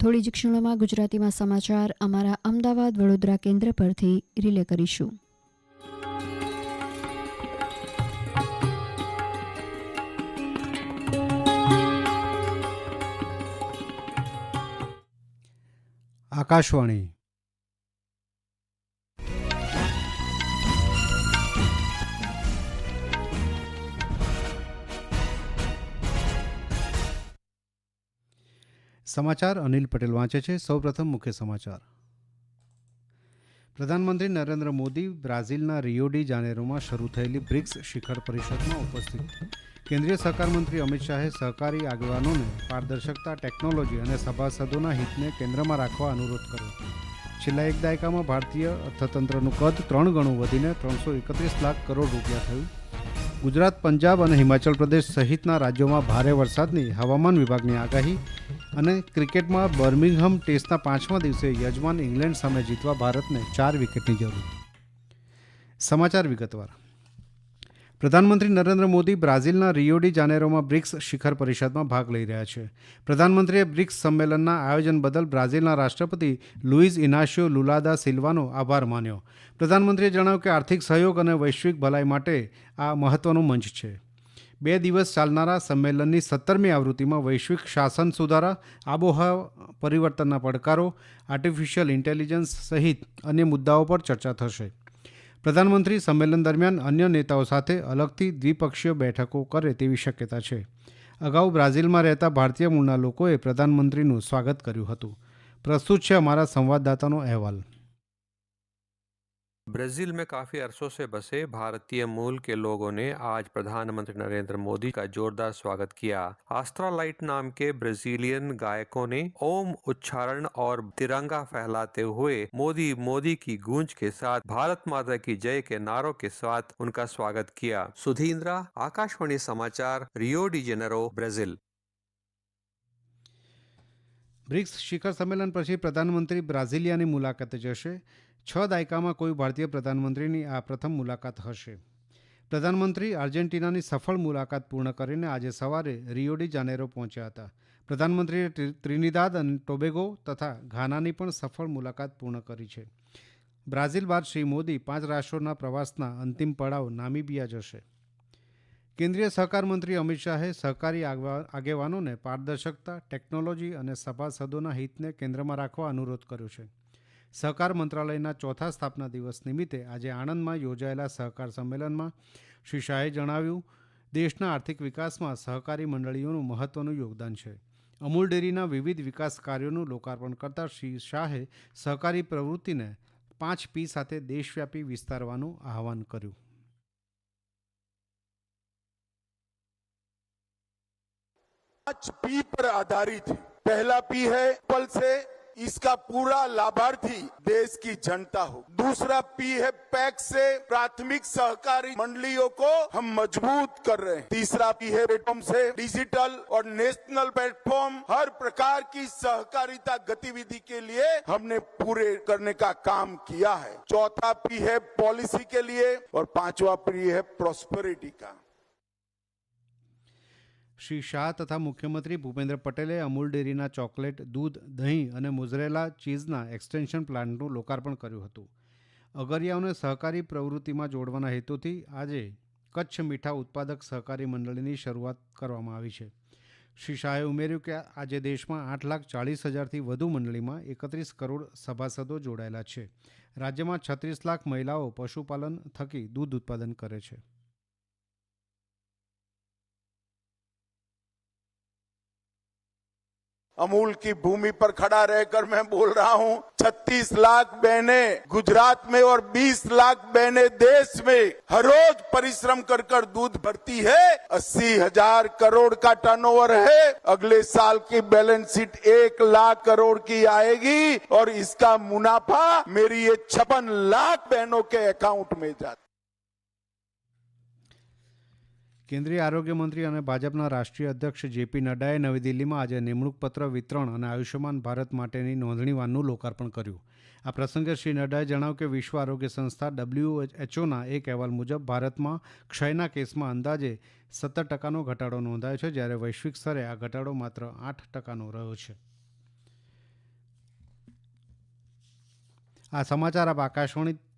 થોડી જ ક્ષણોમાં ગુજરાતીમાં સમાચાર અમારા અમદાવાદ વડોદરા કેન્દ્ર પરથી રિલે કરીશું. આકાશવાણી સમાચાર અનિલ પટેલ વાંચે છે. સૌપ્રથમ મુખ્ય સમાચાર. પ્રધાનમંત્રી નરેન્દ્ર મોદી બ્રાઝિલના રિયોડી જાનેરોમાં શરૂ થયેલી બ્રિક્સ શિખર પરિષદમાં ઉપસ્થિત. કેન્દ્રીય સહકાર મંત્રી અમિત શાહે સહકારી આગેવાનોને પારદર્શકતા, ટેકનોલોજી અને સભાસદોના હિતને કેન્દ્રમાં રાખવા અનુરોધ કર્યો. છેલ્લા એક દાયકામાં ભારતીય અર્થતંત્રનું કદ ત્રણ ગણું વધીને ત્રણસો એકત્રીસ લાખ કરોડ રૂપિયા થયું. ગુજરાત, પંજાબ અને હિમાચલ પ્રદેશ સહિતના રાજ્યોમાં ભારે વરસાદની હવામાન વિભાગની આગાહી અને ક્રિકેટમાં બર્મિંગહમ ટેસ્ટના પાંચમા દિવસે યજમાન ઇંગ્લેન્ડ સામે જીતવા ભારતને ચાર વિકેટની જરૂર. સમાચાર વિગતવાર. પ્રધાનમંત્રી નરેન્દ્ર મોદી બ્રાઝિલના રિયોડી જાનેરોમાં બ્રિક્સ શિખર પરિષદમાં ભાગ લઈ રહ્યા છે. પ્રધાનમંત્રીએ બ્રિક્સ સંમેલનના આયોજન બદલ બ્રાઝિલના રાષ્ટ્રપતિ લુઇઝ ઇનાશિયો લુલાદા સિલ્વાનો આભાર માન્યો. પ્રધાનમંત્રીએ જણાવ્યું કે આર્થિક સહયોગ અને વૈશ્વિક ભલાઈ માટે આ મહત્વનો મંચ છે. બે દિવસ ચાલનારા સંમેલનની સત્તરમી આવૃત્તિમાં વૈશ્વિક શાસન સુધારા, આબોહવા પરિવર્તનના પડકારો, આર્ટિફિશિયલ ઇન્ટેલિજન્સ સહિત અન્ય મુદ્દાઓ પર ચર્ચા થશે. પ્રધાનમંત્રી સંમેલન દરમિયાન અન્ય નેતાઓ સાથે અલગથી દ્વિપક્ષીય બેઠકો કરે તેવી શક્યતા છે. અગાઉ બ્રાઝિલમાં રહેતા ભારતીય મૂળના લોકોએ પ્રધાનમંત્રીનું સ્વાગત કર્યું હતું. પ્રસ્તુત છે અમારા સંવાદદાતાનો અહેવાલ. ब्राजील में काफी अरसों से बसे भारतीय मूल के लोगों ने आज प्रधानमंत्री नरेंद्र मोदी का जोरदार स्वागत किया आस्ट्रा लाइट नाम के ब्राजीलियन गायकों ने ओम उच्चारण और तिरंगा फहराते हुए मोदी मोदी की गूंज के साथ भारत माता की जय के नारों के साथ उनका स्वागत किया सुधींद्रा आकाशवाणी समाचार Rio de Janeiro Brazil BRICS શિખર સંમેલન પછી પ્રધાનમંત્રી બ્રાઝિલિયાની મુલાકાતે જશે છ દાયકામાં કોઈ ભારતીય પ્રધાનમંત્રીની આ પ્રથમ મુલાકાત હશે. પ્રધાનમંત્રી આર્જેન્ટિનાની સફળ મુલાકાત પૂર્ણ કરીને આજે સવારે રિયોડી જાનેરો પહોંચ્યા હતા. પ્રધાનમંત્રીએ ત્રિનિદાદ અને ટોબેગો તથા ઘાનાની પણ સફળ મુલાકાત પૂર્ણ કરી છે. બ્રાઝિલ બાદ શ્રી મોદી પાંચ રાષ્ટ્રોના પ્રવાસના અંતિમ પડાવ નામીબિયા જશે. કેન્દ્રીય સહકાર મંત્રી અમિત શાહે સહકારી આગેવાનોને પારદર્શકતા, ટેકનોલોજી અને સભાસદોના હિતને કેન્દ્રમાં રાખવા અનુરોધ કર્યો છે. સહકાર મંત્રાલયના ચોથા સ્થાપના દિવસ નિમિત્તે આજે આણંદમાં યોજાયેલા સહકાર સંમેલનમાં શ્રી શાહે જણાવ્યું, દેશના આર્થિક વિકાસમાં સહકારી મંડળીઓનું મહત્વનું યોગદાન છે. અમૂલ ડેરીના વિવિધ વિકાસ કાર્યોનું લોકાર્પણ કરતા શ્રી શાહે સહકારી પ્રવૃત્તિને પાંચ પી સાથે દેશવ્યાપી વિસ્તારવાનું આહવાન કર્યું. પાંચ પી પર આધારિત. પહેલા પી હૈ પલ इसका पूरा लाभार्थी देश की जनता हो। दूसरा पी है पैक से प्राथमिक सहकारी मंडलियों को हम मज़बूत कर रहे हैं। तीसरा पी है प्लेटफॉर्म से डिजिटल और नेशनल प्लेटफॉर्म हर प्रकार की सहकारिता गतिविधि के लिए हमने पूरे करने का काम किया है। चौथा पी है पॉलिसी के लिए और पांचवा पी है प्रोस्पेरिटी का। શ્રી શાહ તથા મુખ્યમંત્રી ભૂપેન્દ્ર પટેલે અમૂલ ડેરીના ચોકલેટ, દૂધ, દહીં અને મુઝરેલા ચીઝના એક્સટેન્શન પ્લાન્ટનું લોકાર્પણ કર્યું હતું. અગરિયાઓને સહકારી પ્રવૃત્તિમાં જોડવાના હેતુથી આજે કચ્છ મીઠા ઉત્પાદક સહકારી મંડળીની શરૂઆત કરવામાં આવી છે. શ્રી શાહે ઉમેર્યું કે આજે દેશમાં આઠ લાખ ચાળીસ હજારથી વધુ મંડળીમાં એકત્રીસ કરોડ સભાસદો જોડાયેલા છે. રાજ્યમાં છત્રીસ લાખ મહિલાઓ પશુપાલન થકી દૂધ ઉત્પાદન કરે છે. अमूल की भूमि पर खड़ा रहकर मैं बोल रहा हूँ 36 लाख बहने गुजरात में और 20 लाख बहने देश में हर रोज परिश्रम कर कर दूध भरती है। अस्सी हज़ार करोड़ का टर्नओवर है। अगले साल की बैलेंस शीट एक लाख करोड़ की आएगी और इसका मुनाफा मेरी ये छप्पन लाख बहनों के अकाउंट में जाता કેન્દ્રીય આરોગ્ય મંત્રી અને ભાજપના રાષ્ટ્રીય અધ્યક્ષ જેપી નડ્ડાએ નવી દિલ્હીમાં આજે નિમણૂકપત્ર વિતરણ અને આયુષ્યમાન ભારત માટેની નોંધણી વાનનું લોકાર્પણ કર્યું. આ પ્રસંગે શ્રી નડ્ડાએ જણાવ્યું કે વિશ્વ આરોગ્ય સંસ્થા ડબલ્યુએચઓના એક અહેવાલ મુજબ ભારતમાં ક્ષયના કેસમાં અંદાજે સત્તર ટકાનો ઘટાડો નોંધાયો છે, જ્યારે વૈશ્વિક સ્તરે આ ઘટાડો માત્ર આઠ ટકાનો રહ્યો છે. આ સમાચાર આપ આકાશવાણી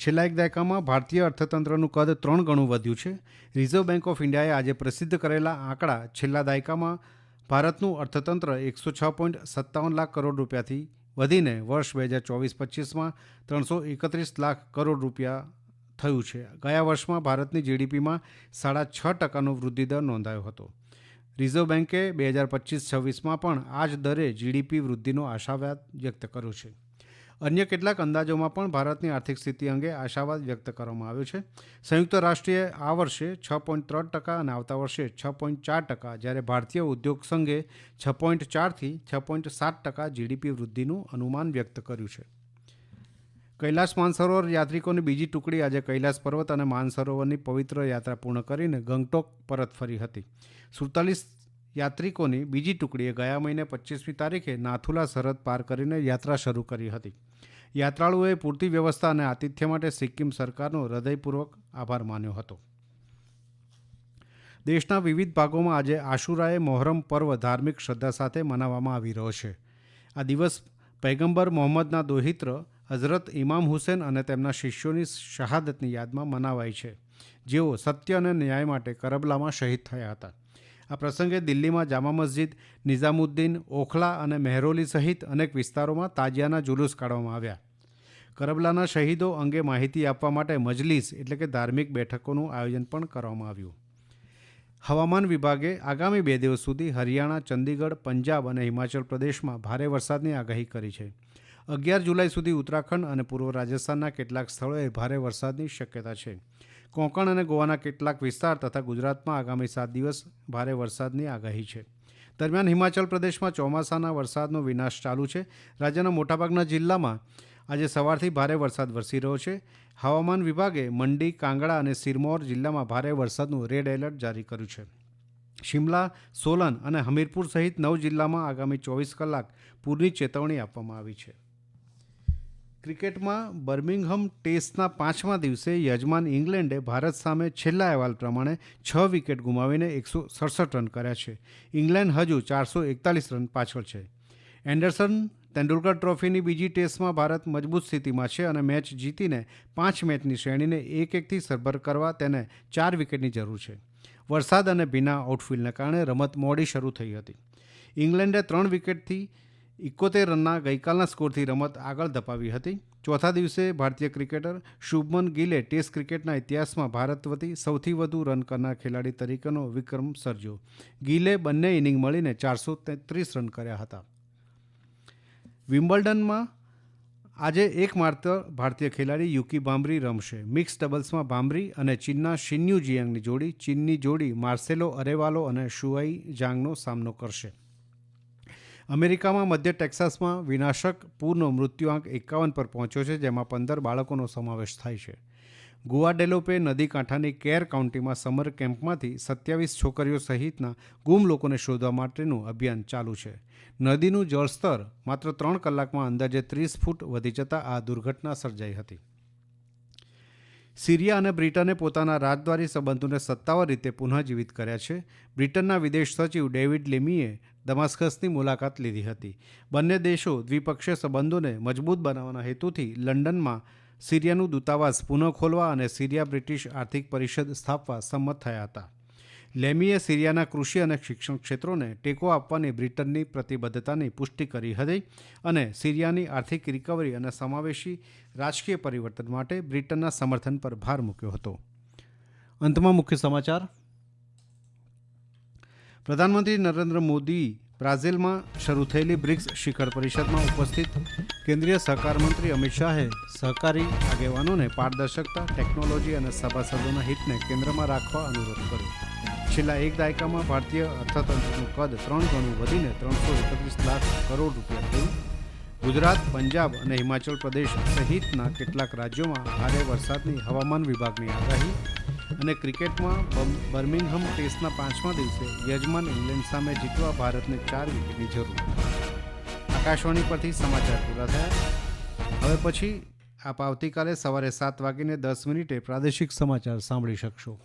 છેલ્લા એક દાયકામાં ભારતીય અર્થતંત્રનું કદ ત્રણ ગણું વધ્યું છે. રિઝર્વ બેંક ઓફ ઇન્ડિયાએ આજે પ્રસિદ્ધ કરેલા આંકડા છેલ્લા દાયકામાં ભારતનું અર્થતંત્ર એકસો છ પોઈન્ટ સત્તાવન લાખ કરોડ રૂપિયાથી વધીને વર્ષ બે હજાર ચોવીસ પચીસમાં ત્રણસો એકત્રીસ લાખ કરોડ રૂપિયા થયું છે. ગયા વર્ષમાં ભારતની જીડીપીમાં સાડા છ ટકાનો વૃદ્ધિદર નોંધાયો હતો. રિઝર્વ બેન્કે બે હજાર પચીસ છવ્વીસમાં પણ આ જ દરે જીડીપી વૃદ્ધિનો આશાવાદ વ્યક્ત કર્યો છે. અન્ય કેટલાક અંદાજોમાં પણ ભારતની આર્થિક સ્થિતિ અંગે આશાવાદ વ્યક્ત કરવામાં આવ્યો છે. સંયુક્ત રાષ્ટ્રીય આ વર્ષે છ પોઈન્ટ ત્રણ ટકા અને આવતા વર્ષે છ પોઈન્ટ ચાર ટકા, જ્યારે ભારતીય ઉદ્યોગ સંઘે છ પોઈન્ટ ચારથી છ પોઈન્ટ સાત ટકા જીડીપી વૃદ્ધિનું અનુમાન વ્યક્ત કર્યું છે. કૈલાસ માનસરોવર યાત્રિકોની બીજી ટુકડી આજે કૈલાસ પર્વત અને માનસરોવરની પવિત્ર યાત્રા પૂર્ણ કરીને ગંગટોક પરત ફરી હતી. સુડતાલીસ યાત્રિકોની બીજી ટુકડીએ ગયા મહિને પચીસમી તારીખે નાથુલા સરહદ પાર કરીને યાત્રા શરૂ કરી હતી. યાત્રાળુઓએ પૂરતી વ્યવસ્થા અને આતિથ્ય માટે સિક્કિમ સરકારનો હૃદયપૂર્વક આભાર માન્યો હતો. દેશના વિવિધ ભાગોમાં આજે આશુરાએ મોહરમ પર્વ ધાર્મિક શ્રદ્ધા સાથે મનાવવામાં આવી રહ્યો છે. આ દિવસ પૈગંબર મોહમ્મદના દોહિત્ર, હઝરત ઇમામ હુસેન અને તેમના શિષ્યોની શહાદતની યાદમાં મનાવાય છે. જેઓ સત્ય અને ન્યાય માટે કરબલામાં શહીદ થયા હતા. આ પ્રસંગે દિલ્હીમાં જામા મસ્જિદ, નિઝામુદ્દીન, ઓખલા અને મહેરોલી સહિત અનેક વિસ્તારોમાં તાજિયાના જુલુસ કાઢવામાં આવ્યા. કરબલાના શહીદો અંગે માહિતી આપવા માટે મજલિસ એટલે કે ધાર્મિક બેઠકોનું આયોજન પણ કરવામાં આવ્યું. હવામાન વિભાગે આગામી બે દિવસ સુધી હરિયાણા, ચંદીગઢ, પંજાબ અને હિમાચલ પ્રદેશમાં ભારે વરસાદની આગાહી કરી છે. અગિયાર જુલાઈ સુધી ઉત્તરાખંડ અને પૂર્વ રાજસ્થાનના કેટલાક સ્થળોએ ભારે વરસાદની શક્યતા છે. કોંકણ અને ગોવાના કેટલાક વિસ્તાર તથા ગુજરાતમાં આગામી સાત દિવસ ભારે વરસાદની આગાહી છે. દરમિયાન હિમાચલ પ્રદેશમાં ચોમાસાના વરસાદનો વિનાશ ચાલુ છે. રાજ્યના મોટાભાગના જિલ્લામાં આજે સવારથી ભારે વરસાદ વરસી રહ્યો છે. હવામાન વિભાગે મંડી, કાંગડા અને સિરમૌર જિલ્લામાં ભારે વરસાદનું રેડ એલર્ટ જારી કર્યું છે. શિમલા, સોલન અને હમીરપુર સહિત નવ જિલ્લામાં આગામી ચોવીસ કલાક પૂરની ચેતવણી આપવામાં આવી છે. ક્રિકેટમાં બર્મિંગહમ ટેસ્ટના પાંચમા દિવસે યજમાન ઇંગ્લેન્ડે ભારત સામે છેલ્લા અહેવાલ પ્રમાણે છ વિકેટ ગુમાવીને એકસો સડસઠ રન કર્યા છે. ઇંગ્લેન્ડ હજુ ચારસો એકતાલીસ રન પાછળ છે. એન્ડરસન તેંડુલકર ટ્રોફીની બીજી ટેસ્ટમાં ભારત મજબૂત સ્થિતિમાં છે અને મેચ જીતીને પાંચ મેચની શ્રેણીને એક એકથી સરભર કરવા તેને ચાર વિકેટની જરૂર છે. વરસાદ અને ભીના આઉટફિલ્ડને કારણે રમત મોડી શરૂ થઈ હતી. ઇંગ્લેન્ડે ત્રણ વિકેટથી ઇકોતેર રનના ગઈકાલના સ્કોરથી રમત આગળ ધપાવી હતી. ચોથા દિવસે ભારતીય ક્રિકેટર શુભમન ગિલે ટેસ્ટ ક્રિકેટના ઇતિહાસમાં ભારત વતી સૌથી વધુ રન કરનાર ખેલાડી તરીકેનો વિક્રમ સર્જ્યો. ગિલે બંને ઇનિંગ મળીને ચારસો તેત્રીસ રન કર્યા હતા. વિમ્બલ્ડનમાં આજે એકમાત્ર ભારતીય ખેલાડી યુકી ભાંભરી રમશે. મિક્સ ડબલ્સમાં ભાંભરી અને ચીનના શિન્યુ જિયાંગની જોડી, ચીનની જોડી માર્સેલો અરેવાલો અને શુઆઈ જાંગનો સામનો કરશે. અમેરિકામાં મધ્ય ટેક્સાસમાં વિનાશક પૂરનો મૃત્યુઆંક એકાવન પર પહોંચ્યો છે, જેમાં પંદર બાળકોનો સમાવેશ થાય છે. ગુઆડેલોપે નદી કાંઠાની કેર કાઉન્ટીમાં સમર કેમ્પમાંથી સત્યાવીસ છોકરીઓ સહિતના ગુમ લોકોને શોધવા માટેનું અભિયાન ચાલુ છે. નદીનું જળસ્તર માત્ર ત્રણ કલાકમાં અંદાજે ત્રીસ ફૂટ વધી જતાં આ દુર્ઘટના સર્જાઈ હતી. સિરિયા અને બ્રિટને પોતાના રાજદ્વારી સંબંધોને સત્તાવાર રીતે પુનઃજીવિત કર્યા છે. બ્રિટનના વિદેશ સચિવ ડેવિડ લેમીએ દમાસ્કસની મુલાકાત લીધી હતી. બંને દેશો દ્વિપક્ષીય સંબંધોને મજબૂત બનાવવાના હેતુથી લંડનમાં સિરિયાનું દૂતાવાસ પુનઃ ખોલવા અને સિરિયા બ્રિટિશ આર્થિક પરિષદ સ્થાપવા સંમત થયા હતા. લેમીએ સિરિયાના કૃષિ અને શિક્ષણ ક્ષેત્રોને ટેકો આપવાની બ્રિટનની પ્રતિબદ્ધતાની પુષ્ટિ કરી હતી અને સિરિયાની આર્થિક રિકવરી અને સમાવેશી રાજકીય પરિવર્તન માટે બ્રિટનના સમર્થન પર ભાર મૂક્યો હતો. અંતમાં મુખ્ય સમાચાર પ્રધાનમંત્રી નરેન્દ્ર મોદી બ્રાઝિલમાં શરૂ થયેલી બ્રિક્સ શિખર પરિષદમાં ઉપસ્થિત કેન્દ્રીય સહકાર મંત્રી અમિત શાહે સહકારી આગેવાનોને પારદર્શકતા, ટેકનોલોજી અને સભાસદોના હિતને કેન્દ્રમાં રાખવા અનુરોધ કર્યો. છેલ્લા એક દાયકામાં ભારતીય અર્થતંત્રનું કદ ત્રણ ગણું વધીને ત્રણસો એકત્રીસ લાખ કરોડ રૂપિયા થયું. ગુજરાત, પંજાબ અને હિમાચલ પ્રદેશ સહિતના કેટલાક રાજ્યોમાં ભારે વરસાદની હવામાન વિભાગની આગાહી અને ક્રિકેટમાં બર્મિંગહમ ટેસ્ટના પાંચમા દિવસે યજમાન ઇંગ્લેન્ડ સામે જીતવા ભારતને ચાર વિકેટની જરૂર. આકાશવાણી પરથી સમાચાર પૂરા થયા. હવે પછી આપ આવતીકાલે સવારે સાત વાગીને દસ મિનિટે પ્રાદેશિક સમાચાર સાંભળી શકશો.